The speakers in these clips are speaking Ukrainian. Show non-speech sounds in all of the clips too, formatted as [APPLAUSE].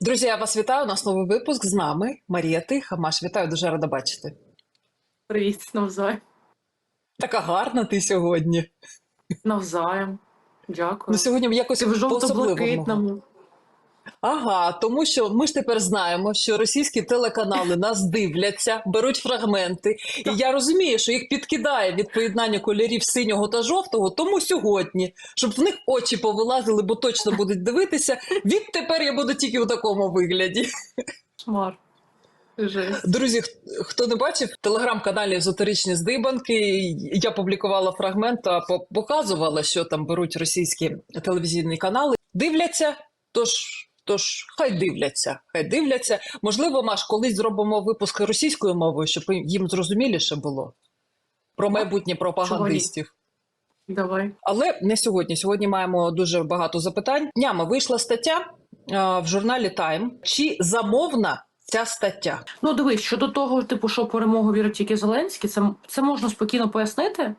Друзі, я вас вітаю. У нас новий випуск з нами. Марія Тиха. Маш, вітаю, дуже рада бачити. Привіт, навзаєм. Така гарна ти сьогодні. Навзаєм. Дякую. Ну сьогодні якось Ти в жовто-блакитному. Ага, тому що ми ж тепер знаємо, що російські телеканали нас дивляться, беруть фрагменти. І я розумію, що їх підкидає від поєднання кольорів синього та жовтого. Тому сьогодні, щоб в них очі повилазили, бо точно будуть дивитися. Відтепер я буду тільки у такому вигляді. Шмар. Жесть. Друзі, хто не бачив, в телеграм-каналі Езотеричні здибанки я публікувала фрагмент та по- показувала, що там беруть російські телевізійні канали. Дивляться, тож. Тож хай дивляться, хай дивляться. Можливо, Маш, колись зробимо випуск російською мовою, щоб їм зрозуміліше було про майбутнє пропагандистів. Давай. Але не сьогодні. Сьогодні маємо дуже багато запитань. Днями вийшла стаття е, в журналі Time. Чи замовна ця стаття? Ну, дивись, щодо того, типу, що перемогу вірить тільки Зеленський, це, це можна спокійно пояснити.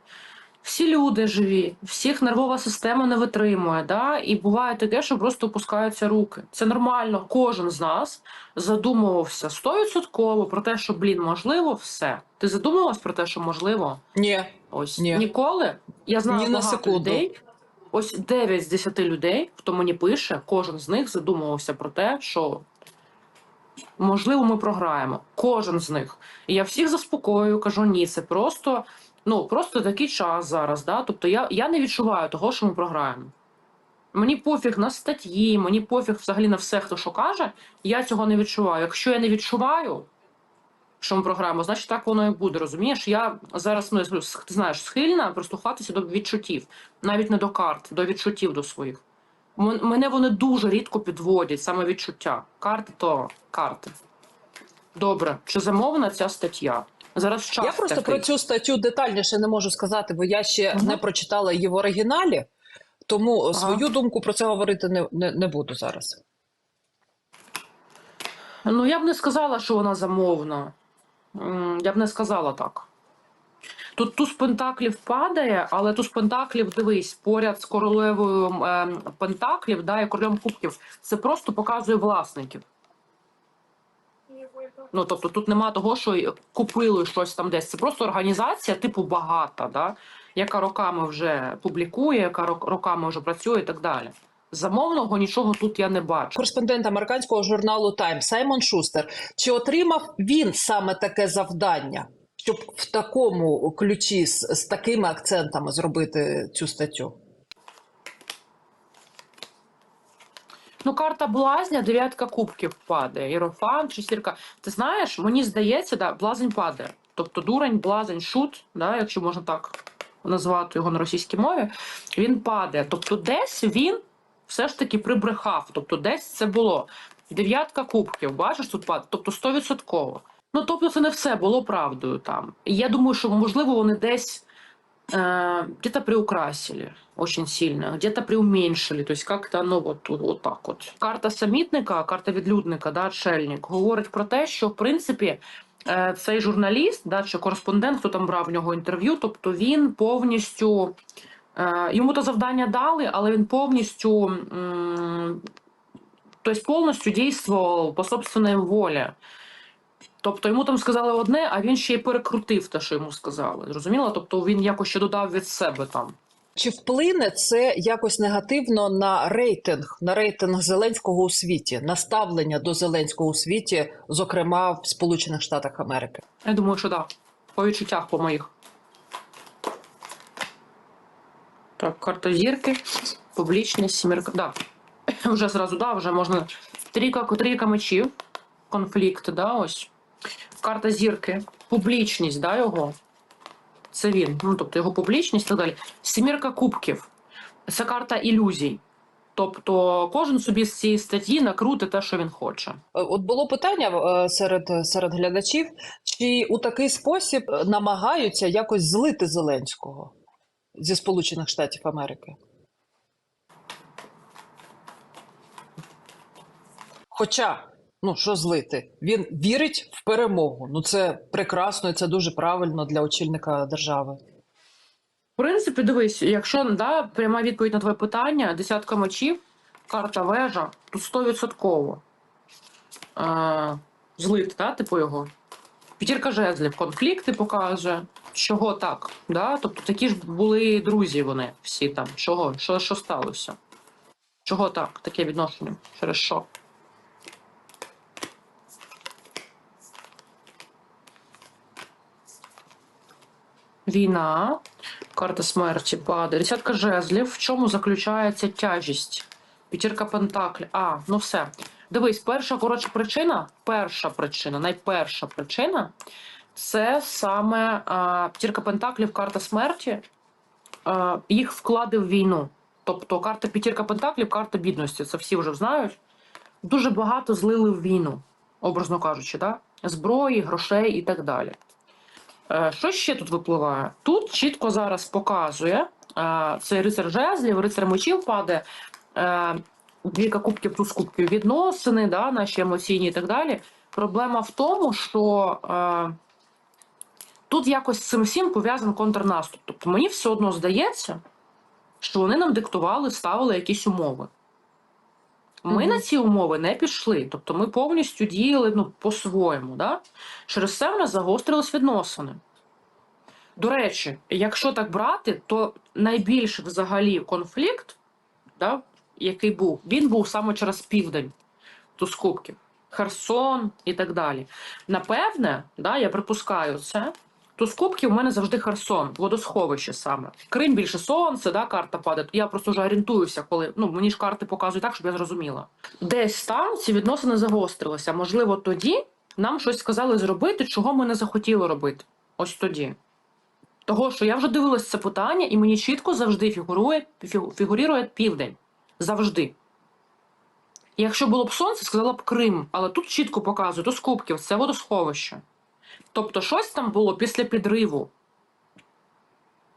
Всі люди живі, всіх нервова система не витримує, да? і буває таке, що просто опускаються руки. Це нормально. Кожен з нас задумувався стовідсотково про те, що блін, можливо, все. Ти задумувалась про те, що можливо? Ні. Ось Ні. ніколи. Я знаю Ні на багато секунду. людей. Ось 9 з 10 людей, хто мені пише, кожен з них задумувався про те, що можливо ми програємо. Кожен з них. І я всіх заспокоюю, кажу, ні, це просто, ну, просто такий час зараз. Да? Тобто я, я не відчуваю того, що ми програємо. Мені пофіг на статті, мені пофіг взагалі на все, хто що каже. Я цього не відчуваю. Якщо я не відчуваю, що ми програємо, значить так воно і буде. Розумієш? Я зараз ну, ти знаєш, схильна прислухатися до відчуттів, навіть не до карт, до відчуттів до своїх. Мене вони дуже рідко підводять, саме відчуття. Карти то карти. Добре, чи замовна ця стаття? Зараз час Я просто такий. про цю статтю детальніше не можу сказати, бо я ще Мгм. не прочитала її в оригіналі, тому Ага. свою думку про це говорити не, не, не буду зараз. Ну, я б не сказала, що вона замовна. Я б не сказала так. Тут туз пентаклів падає, але туз пентаклів, дивись, поряд з королевою е, пентаклів да, і королем кубків, це просто показує власників. Ну, тобто тут нема того, що купили щось там десь. Це просто організація, типу багата, да, яка роками вже публікує, яка роками вже працює і так далі. Замовного нічого тут я не бачу. Кореспондент американського журналу Time Саймон Шустер. Чи отримав він саме таке завдання, щоб в такому ключі з, з такими акцентами зробити цю статтю? Ну, карта блазня, дев'ятка кубків падає. Єрофан, шестірка. Ти знаєш, мені здається, да, блазень падає. Тобто дурень, блазень, шут, да, якщо можна так назвати його на російській мові, він падає. Тобто, десь він все ж таки прибрехав. Тобто, десь це було. Дев'ятка кубків, бачиш, тут падає. Тобто 100%. Ну, тобто, це не все було правдою там. І я думаю, що можливо вони десь где-то приукрасили очень сильно, где-то преуменьшили, то есть как-то, ну, от, от так от. Карта самітника, карта відлюдника, да, отшельник, говорить про те, що, в принципі, е, цей журналіст, да, чи кореспондент, хто там брав в нього інтерв'ю, тобто він повністю, е, йому то завдання дали, але він повністю, тобто повністю дійствував по собственній волі. Тобто йому там сказали одне, а він ще й перекрутив те, що йому сказали. Зрозуміло? Тобто він якось ще додав від себе там. Чи вплине це якось негативно на рейтинг, на рейтинг Зеленського у світі, на ставлення до Зеленського у світі, зокрема в Сполучених Штатах Америки? Я думаю, що так. Да. По відчуттях по моїх. Так, карта зірки, публічність, сімірка. Да. Вже зразу, да, вже можна. Трійка, трійка мечів, конфлікт, да, ось. Карта зірки, публічність, да, його. Це він. Ну, тобто його публічність і так далі. Сімірка кубків. Це карта ілюзій. Тобто кожен собі з цієї статті накрутить те, що він хоче. Е, От було питання е, серед, серед глядачів, чи у такий спосіб е, намагаються якось злити Зеленського зі Сполучених Штатів Америки? Хоча, ну що злити? Він вірить в перемогу. Ну це прекрасно і це дуже правильно для очільника держави. В принципі, дивись, якщо да, пряма відповідь на твоє питання, десятка мечів, карта вежа, тут стовідсотково. е, злити, да, типу його. П'ятірка жезлів, конфлікти показує. Чого так? Да? Тобто такі ж були друзі вони всі там. Чого? Що, що сталося? Чого так? Таке відношення? Через що? Війна, карта смерті падає. Десятка жезлів. В чому заключається тяжість? П'ятірка пентаклів. А, ну все. Дивись, перша коротша причина, перша причина, найперша причина це саме а, п'ятірка пентаклів, карта смерті. А, їх вклади в війну. Тобто карта п'ятірка пентаклів, карта бідності. Це всі вже знають. Дуже багато злили в війну, образно кажучи, да? зброї, грошей і так далі. Е, Що ще тут випливає? Тут чітко зараз показує е, цей рицар жезлів, рицар мечів падає, е, двійка кубків, туз кубків відносини, да, наші емоційні і так далі. Проблема в тому, що е, тут якось з цим всім пов'язаний контрнаступ. Тобто мені все одно здається, що вони нам диктували, ставили якісь умови. Ми Мгм. на ці умови не пішли, тобто ми повністю діяли ну, по-своєму. Да? Через це в нас загострились відносини. До речі, якщо так брати, то найбільший взагалі конфлікт, да, який був, він був саме через південь туз кубків, Херсон і так далі. Напевне, да, я припускаю це. Туз кубків у мене завжди Херсон, водосховище саме. Крим більше сонце, да, карта падає. Я просто вже орієнтуюся, коли ну мені ж карти показують так, щоб я зрозуміла. Десь там ці відносини загострилися. Можливо, тоді нам щось сказали зробити, чого ми не захотіли робити. Ось тоді. Того, що я вже дивилась це питання, і мені чітко завжди фігурує, фігу- фігурірує південь. Завжди. Якщо було б сонце, сказала б Крим, але тут чітко показує, то з кубків, це водосховище. Тобто, щось там було після підриву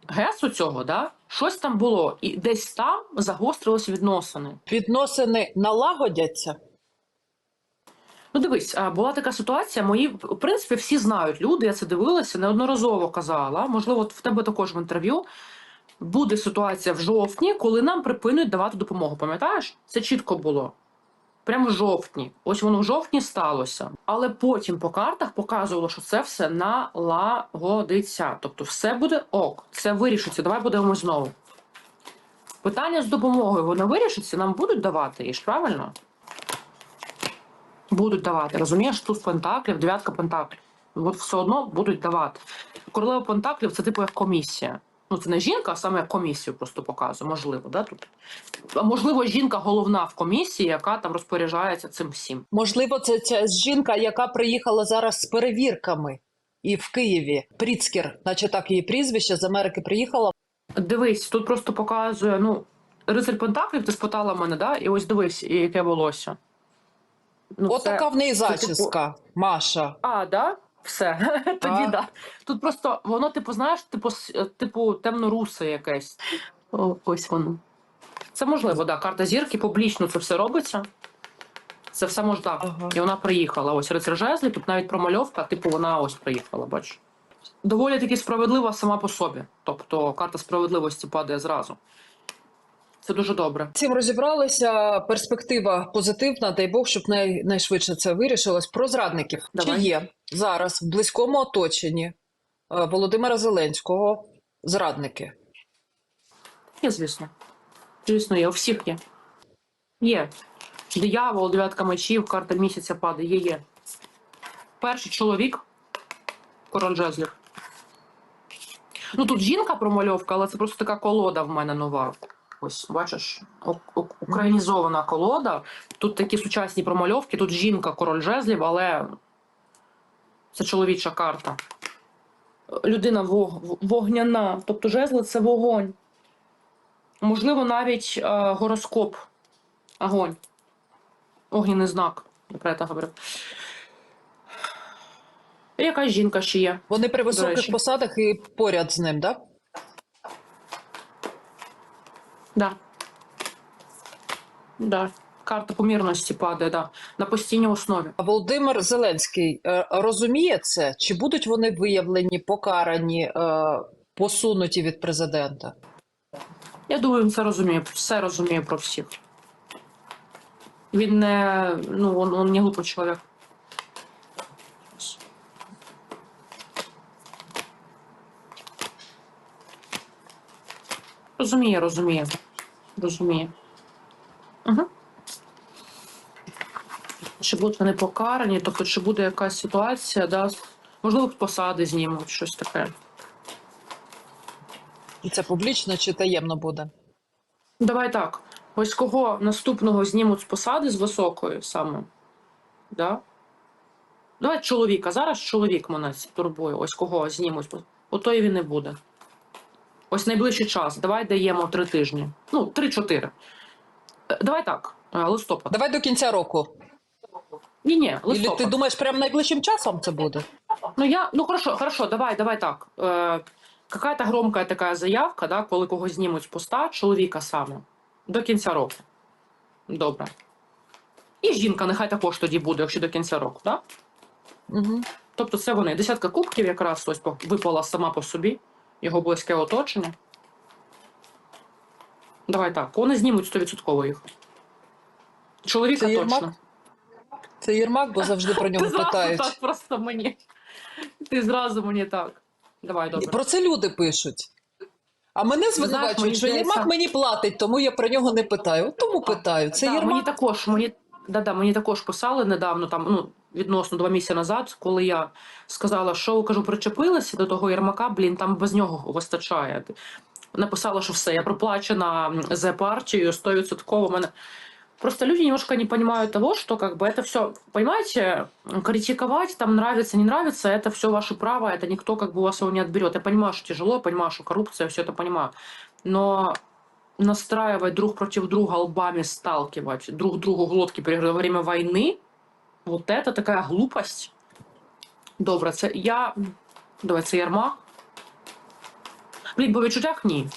ГЕСу цього, да? щось там було, і десь там загострились відносини. Відносини налагодяться. Ну, дивись, була така ситуація. Мої в принципі всі знають люди. Я це дивилася, неодноразово казала. Можливо, в тебе також в інтерв'ю. Буде ситуація в жовтні, коли нам припинять давати допомогу. Пам'ятаєш? Це чітко було. Прямо в жовтні. Ось воно в жовтні сталося. Але потім по картах показувало, що це все налагодиться. Тобто, все буде ок, це вирішиться. Давай подивимось знову. Питання з допомогою воно вирішиться, нам будуть давати її ж правильно? Будуть давати. Розумієш, туз пентаклів, дев'ятка пентаклів. От все одно будуть давати. Королева пентаклів це типу як комісія. Ну, це не жінка, а саме комісію просто показує. Можливо, да, тут. Можливо, жінка головна в комісії, яка там розпоряджається цим всім. Можливо, це ця жінка, яка приїхала зараз з перевірками і в Києві. Пріцкер, наче так її прізвище, з Америки приїхала. Дивись, тут просто показує, ну, рицарь Пентаклів, ти спитала мене, да? І ось дивись, яке волосся. Ну, От це- в неї це, типу, зачіска, Маша. А, да? Все. [LAUGHS] Тоді А. да. Тут просто воно, типу, знаєш, типу, е, типу темно-русе якесь. О, ось воно. Це можливо, да. Карта зірки, публічно це все робиться. Це все може так. Ага. І вона приїхала. Ось жезлів, тут навіть промальовка, типу, вона ось приїхала, бачиш. Доволі таки справедлива сама по собі. Тобто карта справедливості падає зразу. Це дуже добре. Цим розібралися. Перспектива позитивна. Дай Бог, щоб най, найшвидше це вирішилось. Про зрадників Давай. чи є зараз в близькому оточенні е, Володимира Зеленського зрадники? Є, звісно. Звісно, є. У всіх є. Є. Диявол, дев'ятка мечів, карта місяця падає. Є. Перший чоловік. Король жезлів. Ну тут жінка промальовка, але це просто така колода в мене нова. Ось, бачиш, українізована колода. Тут такі сучасні промальовки, тут жінка, король жезлів, але це чоловіча карта. Людина вог- вогняна. Тобто жезли це вогонь. Можливо, навіть е, гороскоп. Огонь. Огняний знак. Я про це говорю. І якась жінка ще є. Вони при високих посадах і поряд з ним, так? Да. Да карта помірності падає да, на постійній основі. А Володимир Зеленський е, розуміє це? Чи будуть вони виявлені, покарані, е, посунуті від президента? Я думаю, він це розуміє. Все розуміє про всіх. Він не ну, он, он не глупий чоловік. Розуміє, розуміє. Розуміє. Угу. Чи будуть вони покарані, тобто чи буде якась ситуація, да, можливо, посади знімуть, щось таке. І це публічно чи таємно буде? Давай так. Ось кого наступного знімуть з посади з високої саме. Да? Давай чоловіка. Зараз чоловік мене турбує. Ось кого знімуть. Ото і він не буде. Ось найближчий час. Давай даємо три тижні. Ну, три-чотири. Е, Давай так. е, Листопад. Давай до кінця року. Ні, ні, листопад. ти думаєш, прямо найближчим часом це буде? Ну я, ну хорошо, хорошо, давай, давай так. Е, какая-то громкая така заявка, да, коли когось знімуть з поста, чоловіка саме. До кінця року. Добре. І жінка нехай також тоді буде, якщо до кінця року, так? Угу. Тобто це вони. Десятка кубків якраз ось випала сама по собі, його близьке оточення. Давай так, вони знімуть 100% їх. Чоловіка Це Єрмак? Це Єрмак, бо завжди про нього Ти зразу питають. так просто мені. Ти зразу мені так. Давай, добре. Про це люди пишуть. А мене звинувачують, мені що здається- Єрмак мені платить, тому я про нього не питаю. От Тому питаю. Це да, мені Єрмак. також, мені, да, да, мені також писали недавно, там, ну, відносно два місяці назад, коли я сказала, що кажу, причепилася до того Єрмака, блін, там без нього вистачає. Написала, що все, я проплачена за партію 100%. У мене Просто люди немножко не понимают того, что как бы это все, понимаете, критиковать, там нравится, не нравится, это все ваше право, это никто как бы у вас его не отберет. Я понимаю, что тяжело, я понимаю, что коррупция, все это понимаю. Но настраивать друг против друга лбами сталкивать, друг другу глотки перегрызать во время войны, вот это такая глупость. Добре, це я. Давай, це Ярмак. Блін, по відчуттях ні.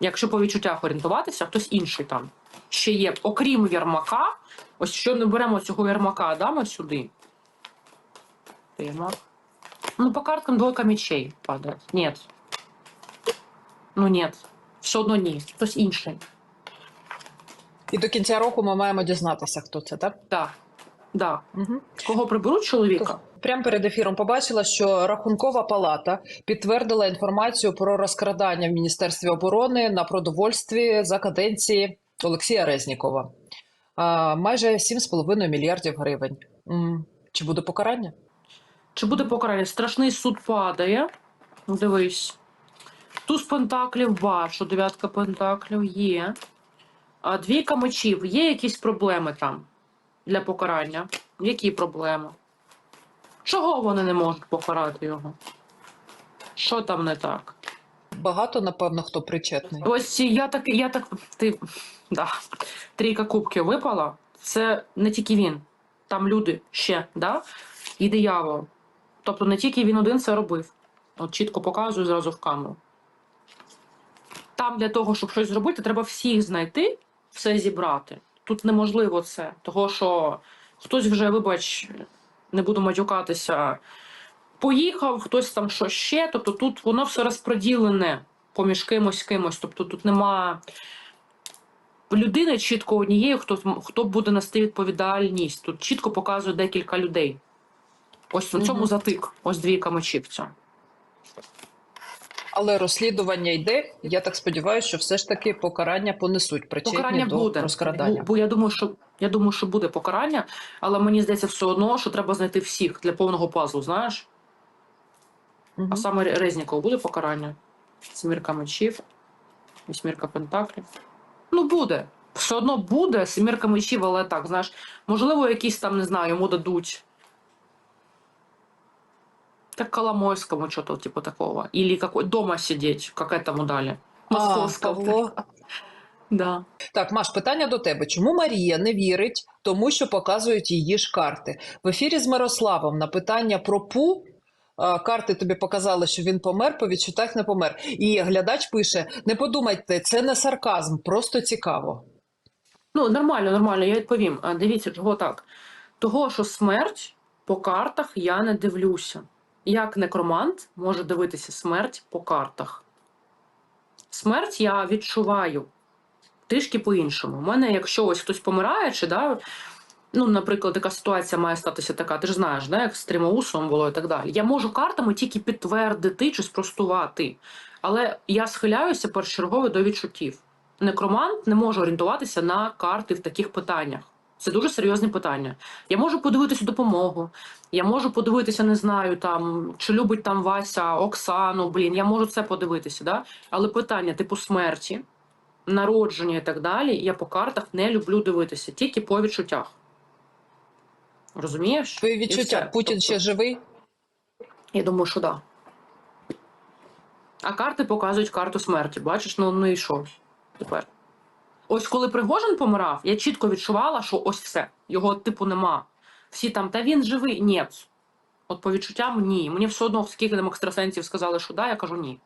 Якщо по відчуттях орієнтуватися, хтось інший там ще є, окрім Ярмака. Ось що не беремо цього Ярмака, дамо сюди. Ярмак. Ну, по карткам двойка мечей падає. Ні. Ну, ні. Все одно ні. Хтось інший. І до кінця року ми маємо дізнатися, хто це, так? Так. Да. Угу. Кого приберуть чоловіка? Прямо перед ефіром побачила, що Рахункова палата підтвердила інформацію про розкрадання в Міністерстві оборони на продовольстві за каденції Олексія Резнікова. Майже 7,5 мільярдів гривень. Чи буде покарання? Чи буде покарання? Страшний суд падає. Дивись. Туз пентаклів бачу, дев'ятка пентаклів є. А двійка мечів. Є якісь проблеми там для покарання? Які проблеми? Чого вони не можуть покарати його? Що там не так? Багато, напевно, хто причетний. Ось я так, я так. Ти, да. Трійка кубків випала. Це не тільки він. Там люди ще, да? І диявол. Тобто не тільки він один це робив. От чітко показую зразу в камеру. Там для того, щоб щось зробити, треба всіх знайти, все зібрати. Тут неможливо це. Того, що хтось вже, вибач, не буду матюкатися, поїхав, хтось там що ще. Тобто тут воно все розподілене поміж кимось кимось. Тобто тут нема людини чітко однієї, хто, хто буде нести відповідальність. Тут чітко показує декілька людей. Ось на цьому затик. Ось двійка мечів. ця. Але розслідування йде. Я так сподіваюся, що все ж таки покарання понесуть причетні Покарання до буде. розкрадання. Бо, бо я думаю, що я думаю, що буде покарання, але мені здається все одно, що треба знайти всіх для повного пазлу, знаєш? А саме Ре- Резніков буде покарання? Семірка мечів, вісьмірка пентаклів. Ну, буде. Все одно буде семірка мечів, але так, знаєш, можливо, якісь там, не знаю, йому дадуть. Так Коломойському что-то типа такого. Или какой дома сидеть, как этому дали. А, Да. Так, Маш, питання до тебе. Чому Марія не вірить тому, що показують її ж карти? В ефірі з Мирославом на питання про пу. Карти тобі показали, що він помер, по відчуттях не помер. І глядач пише: не подумайте, це не сарказм, просто цікаво. Ну, нормально, нормально, я відповім. Дивіться, чого так. Того, що смерть по картах я не дивлюся. Як некромант може дивитися смерть по картах? Смерть я відчуваю трішки по-іншому. У мене, якщо ось хтось помирає, чи да, ну, наприклад, така ситуація має статися така, ти ж знаєш, да, як з Тримаусом було і так далі. Я можу картами тільки підтвердити чи спростувати. Але я схиляюся першочергово до відчуттів. Некромант не може орієнтуватися на карти в таких питаннях. Це дуже серйозне питання. Я можу подивитися допомогу. Я можу подивитися, не знаю, там чи любить там Вася, Оксану. Блін, я можу це подивитися, да? Але питання типу смерті, народження і так далі, я по картах не люблю дивитися, тільки по відчуттях. Розумієш? Твої відчуття. Путін Тобто- ще живий? Я думаю, що да. А карти показують карту смерті. Бачиш, ну, ну і що тепер? Ось коли Пригожин помирав, я чітко відчувала, що ось все. Його типу нема. Всі там, та він живий. Ні. От по відчуттям ні. Мені все одно скільки там екстрасенсів сказали, що да, я кажу ні.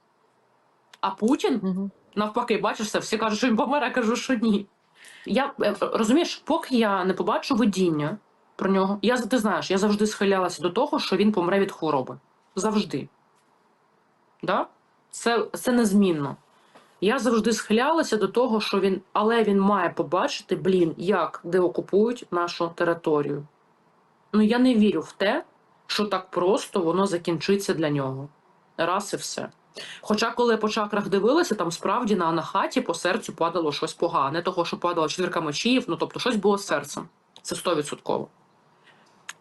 А Путін, Угу. навпаки, бачиш все, всі кажуть, що він помер, я кажу, що ні. Я е, розумієш, поки я не побачу видіння про нього, я ти знаєш, я завжди схилялася до того, що він помре від хвороби. Завжди. Да? Це, це незмінно. Я завжди схилялася до того, що він, але він має побачити, блін, як де окупують нашу територію. Ну я не вірю в те, що так просто воно закінчиться для нього. Раз і все. Хоча, коли я по чакрах дивилася, там справді на анахаті по серцю падало щось погане, того, що падала четвірка мечів, ну тобто щось було з серцем. Це 100%.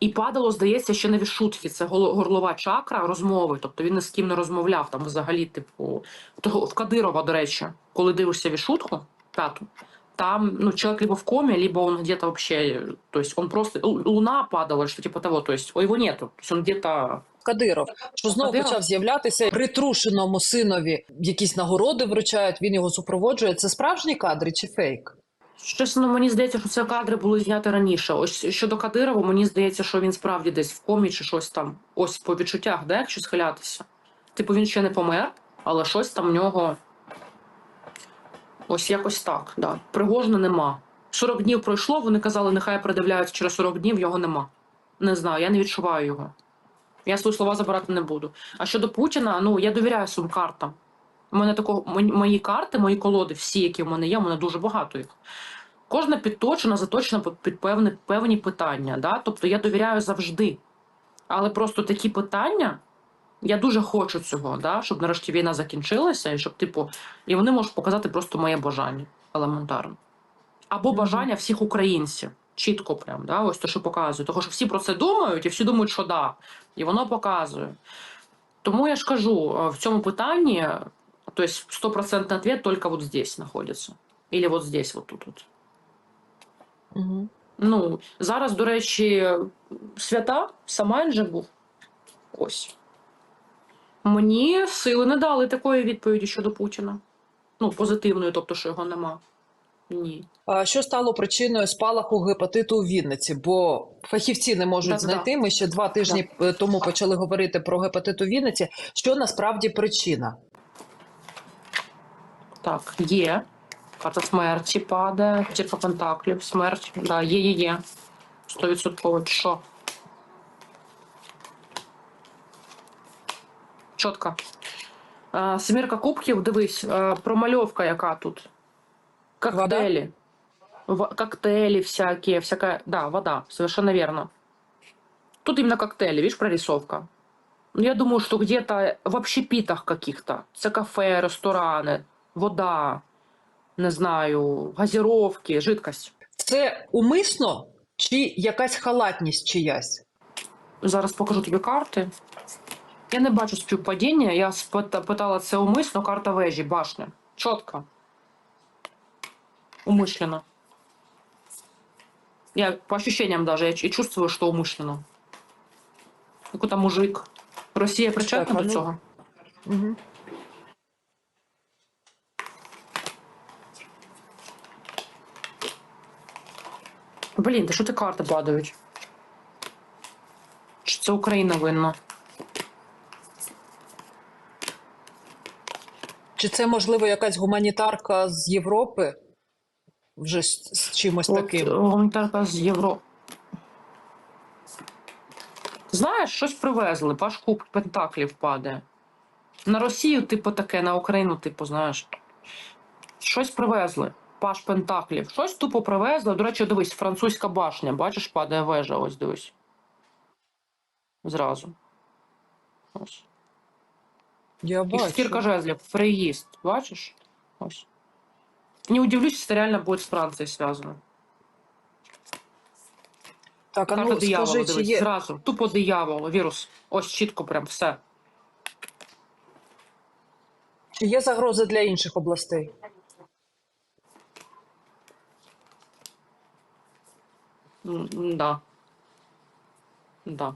І падало, здається, ще не від шутки. Це горлова чакра розмови. Тобто він ні з ким не розмовляв там взагалі, типу, в Кадирова, до речі, коли дивишся вішутку, п'яту, там ну, человек либо в коме, либо он где-то вообще, то есть он просто, луна падала, что типа того, то есть его нету, то есть он где-то Кадиров, що знову Кадиров? почав з'являтися притрушеному синові якісь нагороди вручають, він його супроводжує. Це справжні кадри чи фейк? Чесно, мені здається, що це кадри були зняті раніше. Ось щодо Кадирова, мені здається, що він справді десь в комі чи щось там. Ось по відчуттях, де якщо схилятися. Типу він ще не помер, але щось там в нього. Ось якось так. Да. Пригожина нема. 40 днів пройшло, вони казали, нехай придивляються через 40 днів, його нема. Не знаю, я не відчуваю його. Я свої слова забирати не буду. А щодо Путіна, ну я довіряю своїм картам. У мене такого мої карти, мої колоди, всі, які в мене є, у мене дуже багато їх. Кожна підточена, заточена під- певні, певні питання. Да? Тобто я довіряю завжди. Але просто такі питання, я дуже хочу цього, да? щоб нарешті війна закінчилася, і щоб, типу, і вони можуть показати просто моє бажання елементарно. Або бажання всіх українців. Чітко прям, да? ось те, що показує. Тому що всі про це думають, і всі думають, що да. І воно показує. Тому я ж кажу, е, в цьому питанні, то есть стопроцентный ответ только вот здесь находится. Или вот здесь, вот тут. Вот. Угу. Ну, зараз, до речі, свята Самайн же був. Ось. Мені сили не дали такої відповіді щодо Путіна. Ну, позитивної, тобто, що його нема. Ні. А що стало причиною спалаху гепатиту у Вінниці? Бо фахівці не можуть Да-да-да. знайти. Ми ще два тижні е, тому почали говорити про гепатит у Вінниці. Що насправді причина? Так, є. Карта смерті падає. П'ятірка пентаклів, смерть. Да, є, є, є. 100% що? Чітко. Е, Семірка кубків, дивись, е, промальовка яка тут. Коктейлі. В- коктейли всякие, всякая... Да, вода, совершенно верно. Тут именно коктейли, видишь, прорисовка. Ну, я думаю, что где-то в общепитах каких-то. Це кафе, ресторани, вода, не знаю, газировки, жидкость. Це умисно чи якась халатність чиясь? Зараз покажу тобі карти. Я не бачу співпадіння. Я питала це умисно, карта вежі, башня. Чітко. Умышленно. Я по ощущениям даже, я и чувствую, что умышленно. Какой-то мужик. Росія причетна Так, до цього? Угу. Блін, та що ти карти падають? Чи це Україна винна? Чи це можливо якась гуманітарка з Європи? Вже з, з чимось таким? Гуманітарка з Європи. Знаєш, щось привезли, паш куб пентаклів падає. На Росію, типу, таке, на Україну, типу, знаєш. Щось привезли. Паш пентаклів. Щось тупо привезли. До речі, дивись, французька башня. Бачиш, падає вежа, ось дивись. Зразу. Ось. Я І бачу. жезлів, приїзд. Бачиш? Ось. Не удивлюсь, если это реально будет с Францией связано. Так, а ну диявола, скажи, чи дивись, є зразу. Тупо диявол, вірус. Ось чітко прям все. Чи є загрози для інших областей? М, Да. Да.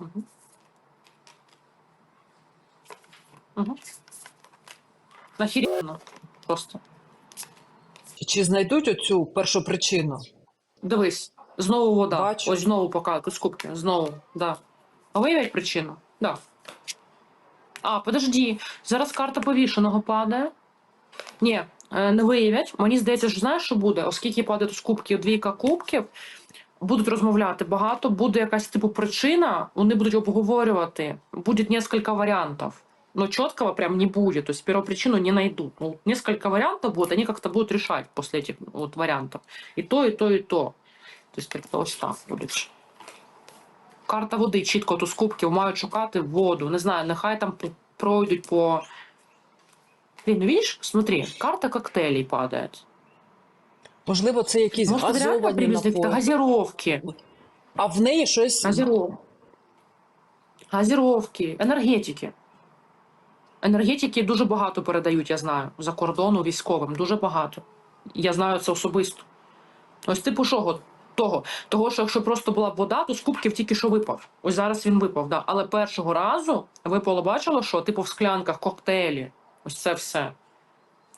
Угу. Угу. Нахіренно. Просто. Чи знайдуть оцю першу причину? Дивись, знову вода. Бачу. Ось знову показують з кубки. Знову, да. А виявить причину? Да. А, подожди. Зараз карта повішеного падає. Ні, не виявять. Мені здається, що знаєш, що буде, оскільки падає з кубків двійка кубків, будуть розмовляти багато, буде якась типу причина, вони будуть обговорювати. Буде кілька варіантів. Но четкого прям не будет. То есть первопричину не найдут. Ну, несколько вариантов будет, они как-то будут решать после этих вот вариантов. И то, и то, и то. То есть как-то ось так буде. Карта води чітко тут з мають шукати воду. Не знаю, нехай там пройдуть по. Блин, ну видишь, смотри, карта коктейлей падает. Можливо, це якісь Может, реально газовані привезли какие-то напої. газировки. А в неї щось Газиров... Газировки, енергетики. Енергетики дуже багато передають, я знаю, за кордону військовим. Дуже багато. Я знаю це особисто. Ось типу шого? Того. Того, що якщо просто була б вода, то з кубків тільки що випав. Ось зараз він випав, да. Але першого разу випало, бачило, що типу в склянках коктейлі. Ось це все.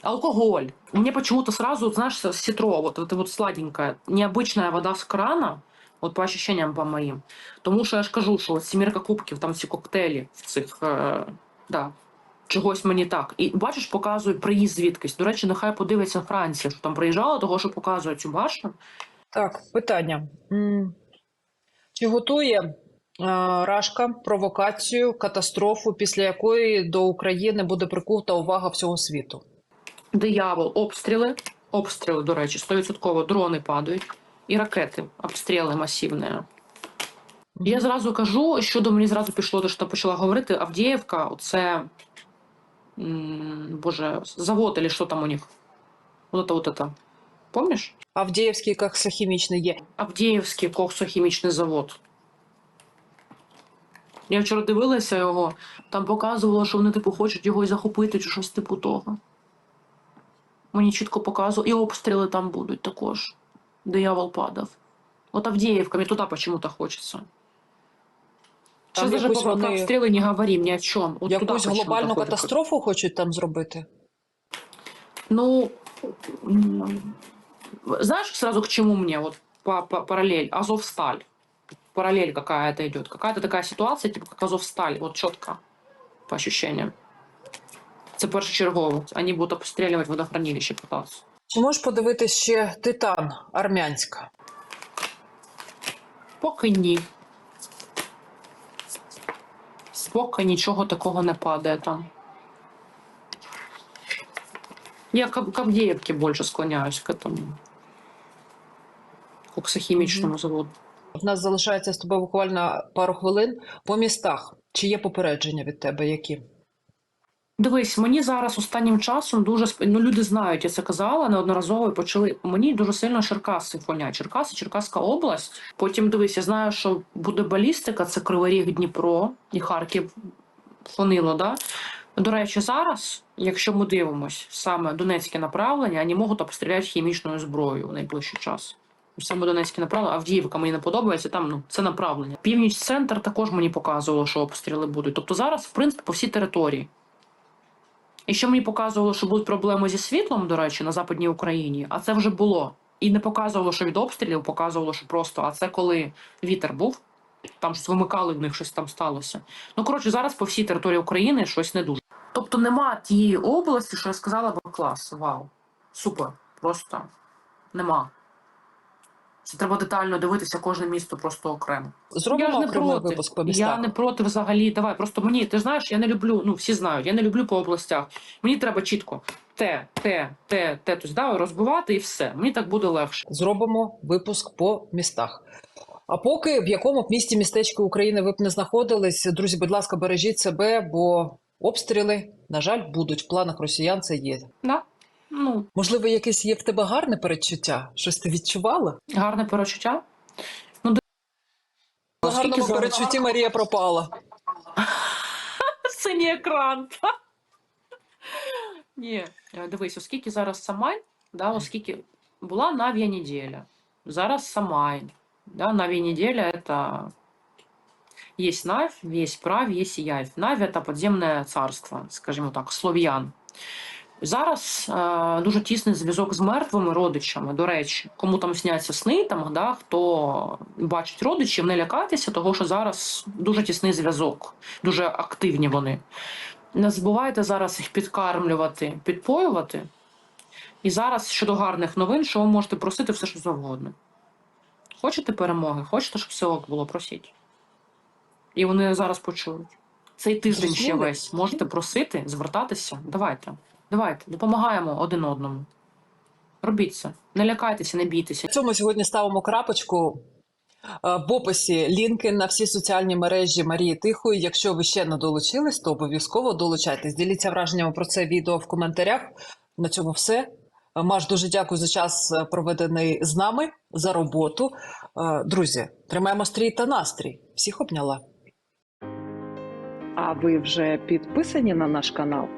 Алкоголь. Мне почему-то сразу, знаешь, с- ситро, вот это вот сладенькая, необычная вода с крана, от по ощущениям по моїм. Тому що я ж кажу, що сімірка кубків, там ці коктейлі в цих, е, да, чогось мені так. І бачиш, показує приїзд звідкись. До речі, нехай подивиться Франція, що там приїжджала, того, що показує цю башню. Так, питання. Чи готує Рашка провокацію, катастрофу, після якої до України буде прикута увага всього світу? Диявол, обстріли, обстріли, до речі, 100% дрони падають, і ракети, обстріли масивні. Я зразу кажу, що до мені зразу пішло, те, що почала говорити, Авдіївка, це боже, завод, или що там у них? Вот это, вот это. Помниш? Авдіївський коксохімічний є. Авдіївський коксохімічний завод. Я вчора дивилася його, там показувало, що вони типу хочуть його і захопити, чи щось типу того. Мені чітко показувало. І обстріли там будуть також. Диявол падав. От Авдіївка, мені туди почему-то хочеться. Там Сейчас даже якусь вони- обстріли не говорим ни о. Вот туда Якусь глобальну катастрофу хочуть там зробити? Ну, м, знаешь, сразу к чему мне вот по, по- параллель? Азовсталь. Параллель какая-то идет. Какая-то такая ситуация, типа как Азовсталь, вот четко, по ощущениям. Це першочергово. Они будут обстреливать водохранилище пытаться. Чи можеш подивитись ще Титан армянська? Поки ні. Поки нічого такого не падає там. Я к, Авдеевке больше склоняюсь к этому. К коксохимичному заводу. В нас залишається з тобою буквально пару хвилин по містах. Чи є попередження від тебе? Які? Дивись, мені зараз останнім часом дуже ну люди знають, я це казала неодноразово почали. Мені дуже сильно Черкаси фонять. Черкаси, Черкаська область. Потім дивись, я знаю, що буде балістика, це Кривий Ріг, Дніпро і Харків фонило, да? До речі, зараз, якщо ми дивимось саме Донецьке направлення, вони можуть обстріляти хімічною зброєю у найближчий час. Саме Донецьке направлення, Авдіївка мені не подобається, там ну це направлення. Північ центр також мені показувало, що обстріли будуть. Тобто зараз, в принципі, по всій території. І що мені показувало, що будуть проблеми зі світлом, до речі, на Западній Україні, а це вже було. І не показувало, що від обстрілів, показувало, що просто, а це коли вітер був, там щось вимикали в них, щось там сталося. Ну, коротше, зараз по всій території України щось не дуже. Тобто нема тієї області, що я сказала би клас, вау, супер, просто нема. Це треба детально дивитися кожне місто просто окремо. я Зробимо ж не окремий проти. випуск по Я не проти взагалі. Давай, просто мені, ти знаєш, я не люблю, ну всі знають, я не люблю по областях. Мені треба чітко те, те, те, те, тобто, да, розбивати і все. Мені так буде легше. Зробимо випуск по містах. А поки в якому б місті містечку України ви б не знаходились, друзі, будь ласка, бережіть себе, бо обстріли, на жаль, будуть в планах росіян. Це є. Да? Ну, Можливо, якесь є в тебе гарне передчуття? Щось ти відчувала? гарне перечуття. Ну, Скільки гарному зараз? Марія пропала. [LAUGHS] Синій екран. [LAUGHS] Ні, е, дивись, оскільки зараз Самайн, да, оскільки була Нав'я неділя, зараз Самайн. Да, Нав'я неділя це есть Навь, есть Правь, есть Явь. Навь это подземне царство, скажімо так, слов'ян. Зараз е, дуже тісний зв'язок з мертвими родичами. До речі, кому там сняться сни, там, да, хто бачить родичів, не лякайтеся, того що зараз дуже тісний зв'язок, дуже активні вони. Не забувайте зараз їх підкармлювати, підпоювати. І зараз щодо гарних новин, що ви можете просити все, що завгодно. Хочете перемоги, хочете, щоб все ок було, просіть. І вони зараз почують. Цей тиждень ще весь можете просити, звертатися. Давайте. Давайте, допомагаємо один одному. Робіть це. Не лякайтеся, не бійтеся. На цьому сьогодні ставимо крапочку. Е, В описі лінки на всі соціальні мережі Марії Тихої. Якщо ви ще не долучились, то обов'язково долучайтесь. Діліться враженнями про це відео в коментарях. На цьому все. Маш, дуже дякую за час е, проведений з нами, за роботу. Е, Друзі, тримаємо стрій та настрій. Всіх обняла. А ви вже підписані на наш канал?